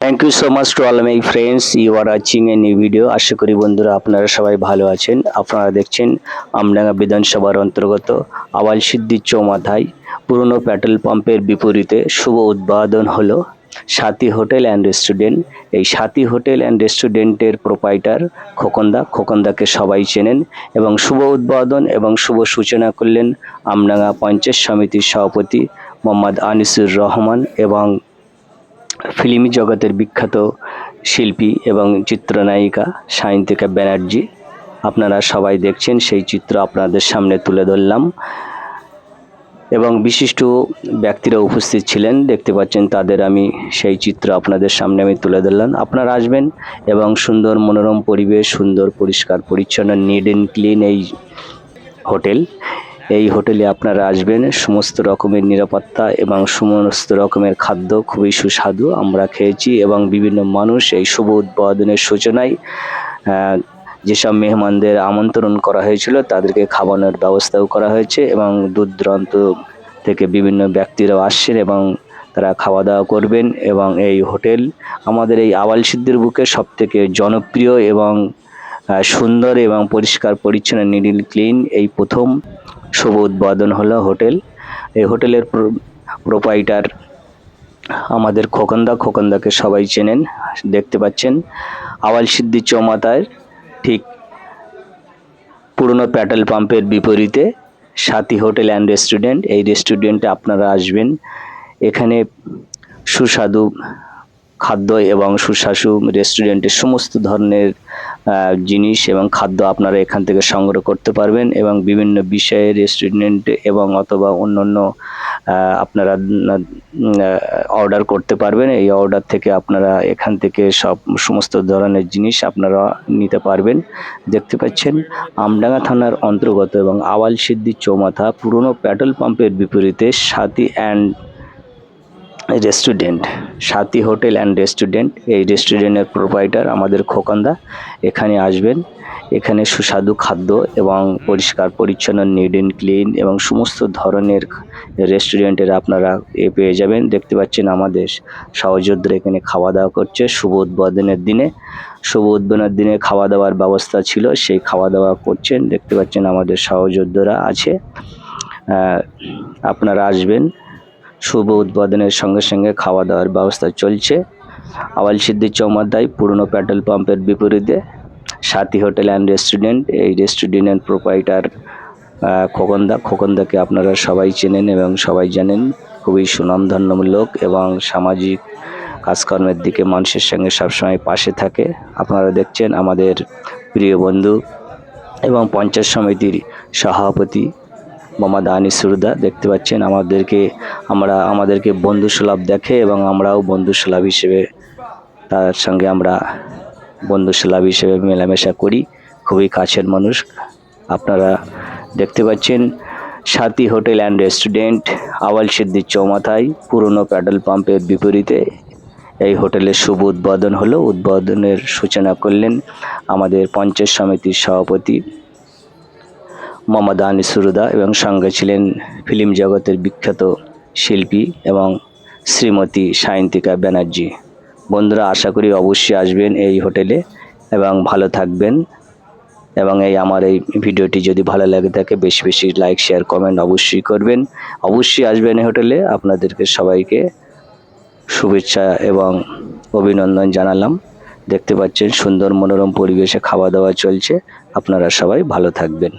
Thank you so much to all my friends you are watching a new video আশা করি বন্ধুরা আপনারা সবাই ভালো আছেন। আপনারা দেখছেন আমডাঙ্গা বিধানসভার অন্তর্গত আওয়াল সিদ্দির চৌমাথায়। পুরনো পেট্রোল পাম্পের বিপরীতে শুভ উদ্বোধন হলো সাথী হোটেল অ্যান্ড রেস্টুরেন্ট। এই সাথী হোটেল অ্যান্ড রেস্টুরেন্টের প্রোপাইটার খোকন্দা। খোকন্দাকে সবাই চেনেন এবং শুভ উদ্বোধন এবং শুভ সূচনা করলেন আমডাঙ্গা পঞ্চায়েত সমিতির সভাপতি মোহাম্মদ আনিসুর রহমান এবং ফিল্মি জগতের বিখ্যাত শিল্পী এবং চিত্রনায়িকা সায়ন্তিকা ব্যানার্জি। আপনারা সবাই দেখছেন, সেই চিত্র আপনাদের সামনে তুলে ধরলাম। এবং বিশিষ্ট ব্যক্তিরা উপস্থিত ছিলেন, দেখতে পাচ্ছেন তাদের আমি সেই চিত্র আপনাদের সামনে আমি তুলে ধরলাম। আপনারা আসবেন এবং সুন্দর মনোরম পরিবেশ, সুন্দর পরিষ্কার, পরিচ্ছন্ন নিড অ্যান্ড ক্লিন এই হোটেল। এই হোটেলে আপনারা আসবেন। সমস্ত রকমের নিরাপত্তা এবং সমস্ত রকমের খাদ্য খুবই সুস্বাদু আমরা খেয়েছি এবং বিভিন্ন মানুষ এই শুভ উদ্বোধনের সূচনায় যেসব মেহমানদের আমন্ত্রণ করা হয়েছিল তাদেরকে খাওয়ানোর ব্যবস্থাও করা হয়েছে এবং দূর দূরান্ত থেকে বিভিন্ন ব্যক্তিরাও আসছেন এবং তারা খাওয়া দাওয়া করবেন এবং এই হোটেল আমাদের এই আওয়াল সিদ্ধির বুকে সব থেকে জনপ্রিয় এবং সুন্দর এবং পরিষ্কার পরিচ্ছন্ন নিডিল ক্লিন এই প্রথম শুভ উদ্বোধন হলো হোটেল। এই হোটেলের প্রোপাইটার আমাদের খোকন্দা। খোকন্দাকে সবাই চেনেন, দেখতে পাচ্ছেন। আওয়াল সিদ্ধি চৌমাথায় ঠিক পুরনো পেট্রোল পাম্পের বিপরীতে সাথী হোটেল অ্যান্ড রেস্টুরেন্ট। এই রেস্টুরেন্টে আপনারা আসবেন। এখানে সুস্বাদু খাদ্য এবং সুস্বাদু রেস্টুরেন্টের সমস্ত ধরনের জিনিস এবং খাদ্য আপনারা এখান থেকে সংগ্রহ করতে পারবেন এবং বিভিন্ন বিষয়ে রেস্টুরেন্ট এবং অথবা অন্য অন্য আপনারা অর্ডার করতে পারবেন। এই অর্ডার থেকে আপনারা এখান থেকে সব, সমস্ত ধরনের জিনিস আপনারা নিতে পারবেন। দেখতে পাচ্ছেন, আমডাঙ্গা থানার অন্তর্গত এবং আওয়াল সিদ্ধি চৌমাথা পুরনো পেট্রোল পাম্পের বিপরীতে Sathi and restaurant Sathi hotel and restaurant এই রেস্টুরেন্টের প্রোপাইটার আমাদের খোকন্দা। এখানে আসবেন, এখানে সুস্বাদু খাদ্য এবং পরিষ্কার, পরিচ্ছন্ন নিড অ্যান্ড ক্লিন এবং সমস্ত ধরনের রেস্টুরেন্টের আপনারা এ পেয়ে যাবেন। দেখতে পাচ্ছেন আমাদের সহযোদ্ধারা এখানে খাওয়া দাওয়া করছে। শুভ উদ্বোধনের দিনে, শুভ উদ্বোধনের দিনে খাওয়া দাওয়ার ব্যবস্থা ছিল, সেই খাওয়া দাওয়া করছেন। দেখতে পাচ্ছেন আমাদের সহযোদ্ধারা আছে। আপনারা আসবেন। শুভ উদ্বোধনের সঙ্গে সঙ্গে খাওয়া দাওয়ার ব্যবস্থা চলছে। আওয়াল সিদ্দির চৌমাথায় পুরনো পেট্রোল পাম্পের বিপরীতে সাথী হোটেল অ্যান্ড রেস্টুরেন্ট, এই রেস্টুরেন্টের প্রোপাইটার খোকন্দা। খোকন্দাকে আপনারা সবাই চেনেন এবং সবাই জানেন, খুবই সুনামধন্য লোক এবং সামাজিক কাজকর্মের দিকে মানুষের সঙ্গে সবসময় পাশে থাকে। আপনারা দেখছেন আমাদের প্রিয় বন্ধু এবং পঞ্চায়েত সমিতির সভাপতি মোহাম্মদ আনিসুরদা দেখতে পাচ্ছেন। আমাদেরকে, আমরা, আমাদেরকে বন্ধু সুলভ দেখে এবং আমরাও বন্ধু সুলভ হিসেবে, তার সঙ্গে আমরা বন্ধু সুলভ হিসেবে মেলামেশা করি। খুবই কাছের মানুষ। আপনারা দেখতে পাচ্ছেন Sathi hotel and restaurant, Awal Siddir চৌমাথায়, পুরনো পেট্রোল পাম্পের বিপরীতে। এই হোটেলের শুভ উদ্বোধন হলো। উদ্বোধনের সূচনা করলেন আমাদের পঞ্চায়েত সমিতির সভাপতি মোহাম্মদ আনিসুরুদা এবং সঙ্গে ছিলেন ফিল্ম জগতের বিখ্যাত শিল্পী এবং শ্রীমতী সায়ন্তিকা ব্যানার্জি। বন্ধুরা, আশা করি অবশ্যই আসবেন এই হোটেলে এবং ভালো থাকবেন এবং এই আমার এই ভিডিওটি যদি ভালো লাগে থাকে, বেশি বেশি লাইক, শেয়ার, কমেন্ট অবশ্যই করবেন। অবশ্যই আসবেন এই হোটেলে। আপনাদেরকে সবাইকে শুভেচ্ছা এবং অভিনন্দন জানালাম। দেখতে পাচ্ছেন সুন্দর মনোরম পরিবেশে খাওয়া দাওয়া চলছে। আপনারা সবাই ভালো থাকবেন।